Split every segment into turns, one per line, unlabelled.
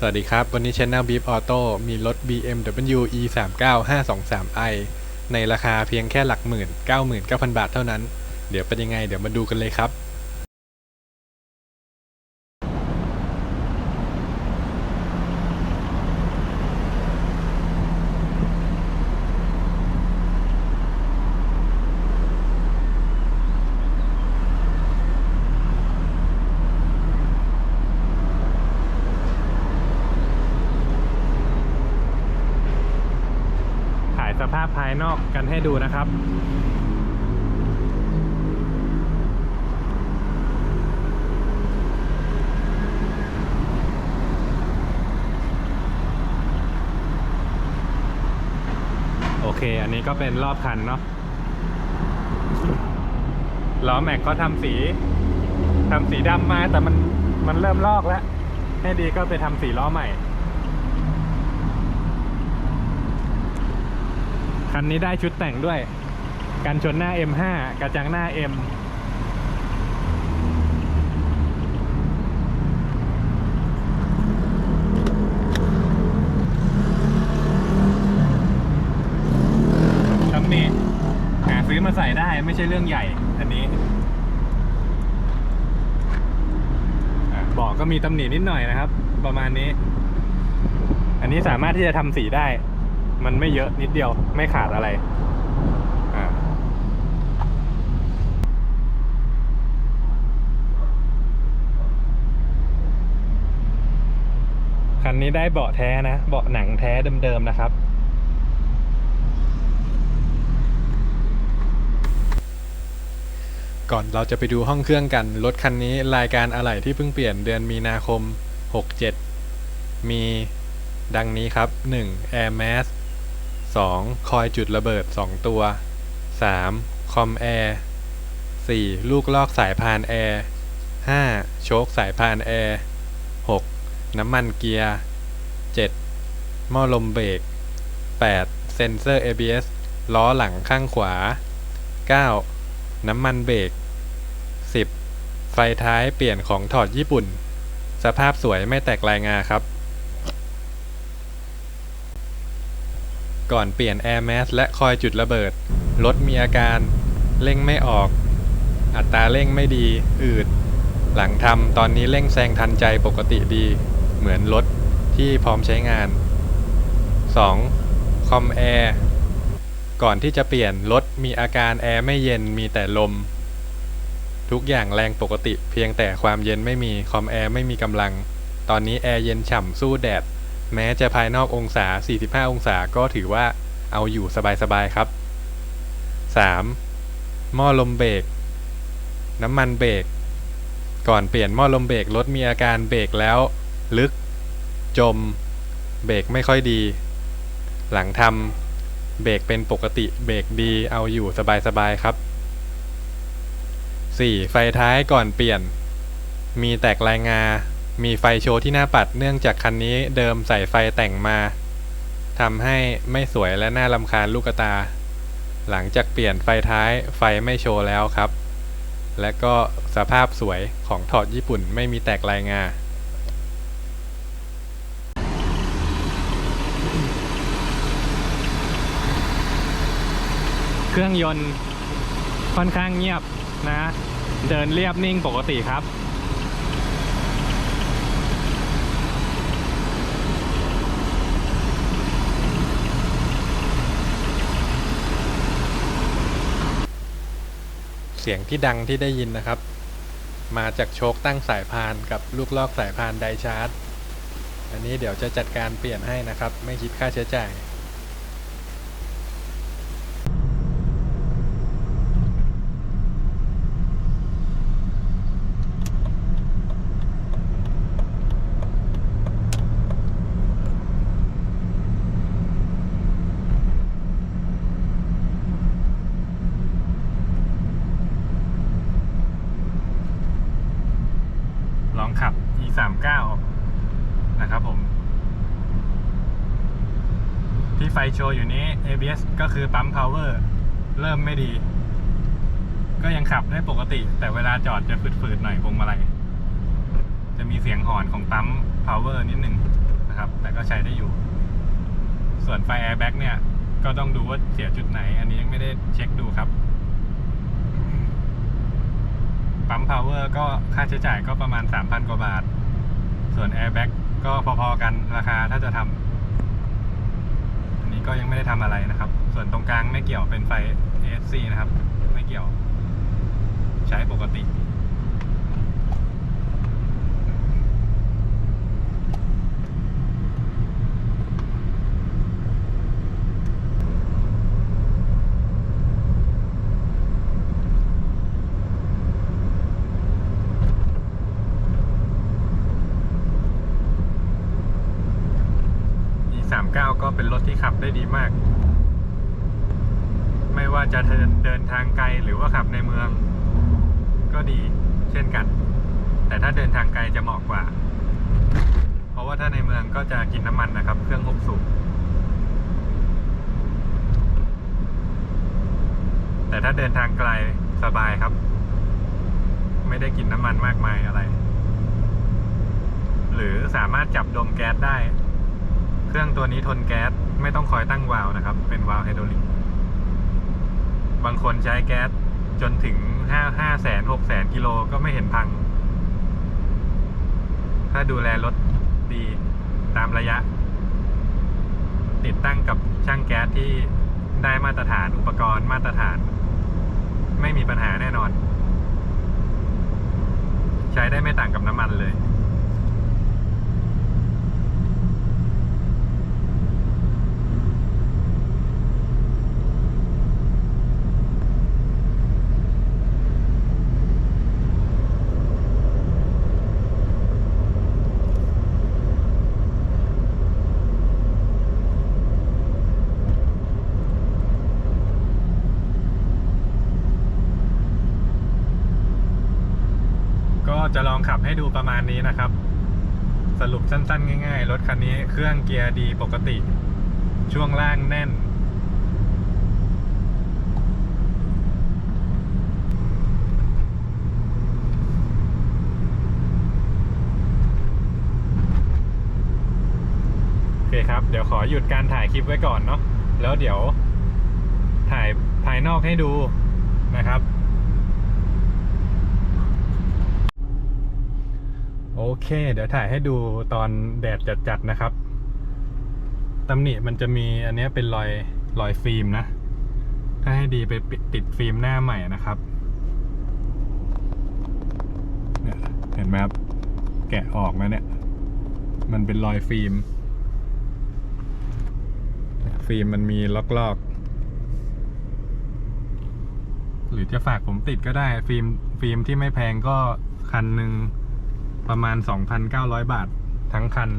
สวัสดีครับ วันนี้ Channel Beep Auto มีรถ BMW E 3 9 5 2 3 i ในราคาเพียงแค่หลักหมื่น 99,000 บาทเท่านั้น เดี๋ยวเป็นยังไง เดี๋ยวมาดูกันเลยครับ สภาพภายนอกกันให้ดูนะครับโอเค อันนี้ก็เป็นรอบคันเนาะ ล้อแม็กก็ทำสี ทำสีดำมาแต่มัน มันเริ่มลอกแล้ว ให้ดีก็ไปทำสีล้อใหม่ คันนี้ได้ชุดแต่งด้วย กันชนหน้า M5 กระจังหน้า M ตำหนิหาซื้อมาใส่ได้ไม่ใช่เรื่องใหญ่ อันนี้อะเบอกก็มีตำหนินิดหน่อยนะครับ ประมาณนี้ อันนี้สามารถที่จะทำสีได้ มันไม่เยอะนิดเดียวไม่ขาดอะไรอ่าคันนี้ได้เบาะแท้นะ เบาะหนังแท้เดิมๆนะครับก่อนเราจะไปดูห้องเครื่องกัน รถคันนี้รายการอะไหล่ที่เพิ่งเปลี่ยนเดือนมีนาคม 67 มีดังนี้ครับ 1. Air m a s 2. คอยจุดระเบิด 2 ตัว 3. คอมแอร์ 4. ลูกลอกสายพานแอร์ 5. โชคสายพานแอร์ 6. น้ำมันเกียร์ 7. หม้อลมเบรก 8. เซ็นเซอร์ ABS ล้อหลังข้างขวา 9. น้ำมันเบรก 10. ไฟท้ายเปลี่ยนของถอดญี่ปุ่น สภาพสวยไม่แตกลายงาครับ ก่อนเปลี่ยน Air Mask และคอยจุดระเบิด รถมีอาการ เร่งไม่ออก อัตราเร่งไม่ดี อืด หลังทำตอนนี้เร่งแซงทันใจปกติดี เหมือนรถที่พร้อมใช้งาน 2. คอมแอร์ ก่อนที่จะเปลี่ยนรถมีอาการแอร์ไม่เย็นมีแต่ลม ทุกอย่างแรงปกติเพียงแต่ความเย็นไม่มี คอมแอร์ไม่มีกำลัง ตอนนี้แอร์เย็นฉ่ำสู้แดด แม้จะภายนอกองศา 45 องศาก็ถือว่าเอาอยู่สบายๆครับ 3. หม้อลมเบรกน้ำมันเบรกก่อนเปลี่ยนหม้อลมเบรกรถมีอาการเบรกแล้ว ลึก จม เบรกไม่ค่อยดี หลังทำเบรกเป็นปกติเบรกดีเอาอยู่สบายๆครับ 4. ไฟท้ายก่อนเปลี่ยน มีแตกลายงา มีไฟโชว์ที่หน้าปัดเนื่องจากคันนี้เดิมใส่ไฟแต่งมาทำให้ไม่สวยและน่ารำคาญลูกตา หลังจากเปลี่ยนไฟท้ายไฟไม่โชว์แล้วครับ และก็สภาพสวยของถอดญี่ปุ่นไม่มีแตกลายงาเครื่องยนต์ค่อนข้างเงียบนะ เดินเรียบนิ่งปกติครับ สียงที่ดังที่ได้ยินนะครับ มาจากโชคตั้งสายพานกับลูกลอกสายพานไดชาร์จ อันนี้เดี๋ยวจะจัดการเปลี่ยนให้นะครับ ไม่คิดค่าใช้จ่าย 39 นะครับผม ที่ไฟโชว์อยู่นี้ ABS ก็คือปั๊ม power เริ่มไม่ดี ก็ยังขับได้ปกติ แต่เวลาจอดจะฝืดๆหน่อยพวงมาลัยจะมีเสียงหอนของปั๊ม power นิดหนึ่งนะครับ แต่ก็ใช้ได้อยู่ ส่วนไฟ airbag เนี่ย ก็ต้องดูว่าเสียจุดไหน อันนี้ยังไม่ได้เช็คดูครับ ปั๊ม power ก็ค่าใช้จ่ายก็ประมาณ 3,000 กว่าบาท ส่วนแอร์แบ็กก็พอๆกันราคาถ้าจะทำอันนี้ก็ยังไม่ได้ทำอะไรนะครับ ส่วนตรงกลางไม่เกี่ยวเป็นไฟ ASC นะครับ ไม่เกี่ยว ใช้ปกติ E39 ก็เป็นรถที่ ขับได้ดีมาก ไม่ว่าจะเดินทางไกลหรือว่าขับในเมือง ก็ดีเช่นกัน แต่ถ้าเดินทางไกลจะเหมาะกว่า เพราะว่าถ้าในเมืองก็จะกินน้ำมันนะครับ เครื่อง6สูบแต่ถ้าเดินทางไกลสบายครับ ไม่ได้กินน้ำมันมากมายอะไร หรือสามารถจับดมแก๊สได้ เครื่องตัวนี้ทนแก๊สไม่ต้องคอยตั้งวาล์วนะครับ เป็นวาล์วไฮดรอลิก บางคนใช้แก๊สจนถึงห้าห้าแสนหกแสนกิโลก็ไม่เห็นพัง ถ้าดูแลรถดีตามระยะ ติดตั้งกับช่างแก๊สที่ได้มาตรฐานอุปกรณ์มาตรฐาน ไม่มีปัญหาแน่นอน ใช้ได้ไม่ต่างกับน้ำมันเลย ก็ จะลองขับให้ดูประมาณนี้นะครับ สรุปสั้นๆ ง่าย ๆ รถคันนี้เครื่องเกียร์ดีปกติ ช่วงล่างแน่น โอเคครับ เดี๋ยวขอหยุดการถ่ายคลิปไว้ก่อนเนาะแล้วเดี๋ยวถ่ายภายนอกให้ดูนะครับ โอเค เดี๋ยวถ่ายให้ดูตอนแดดจัดๆนะครับตำหนิมันจะมีอันนี้เป็นรอยรอยฟิล์มนะ ถ้าให้ดีไปติดฟิล์มหน้าใหม่นะครับเนี่ยเห็นไหมครับแกะออกนะเนี่ย มันเป็นรอยฟิล์ม ฟิล์มมันมีล็อกๆ หรือจะฝากผมติดก็ได้ ฟิล์มฟิล์มที่ไม่แพงก็คันหนึ่ง ประมาณ 2,900 บาททั้งคัน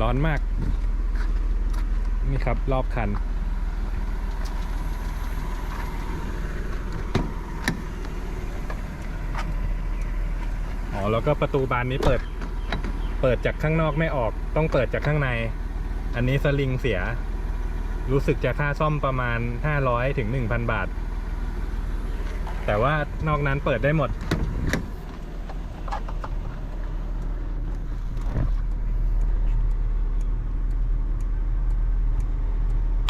ร้อนมาก นี่ครับรอบคัน อ๋อ แล้วก็ประตูบานนี้เปิด เปิดจากข้างนอกไม่ออกต้องเปิดจากข้างใน อันนี้สลิงเสีย รู้สึกจะค่าซ่อมประมาณ 500ถึง1,000 บาท แต่ว่านอกนั้นเปิดได้หมด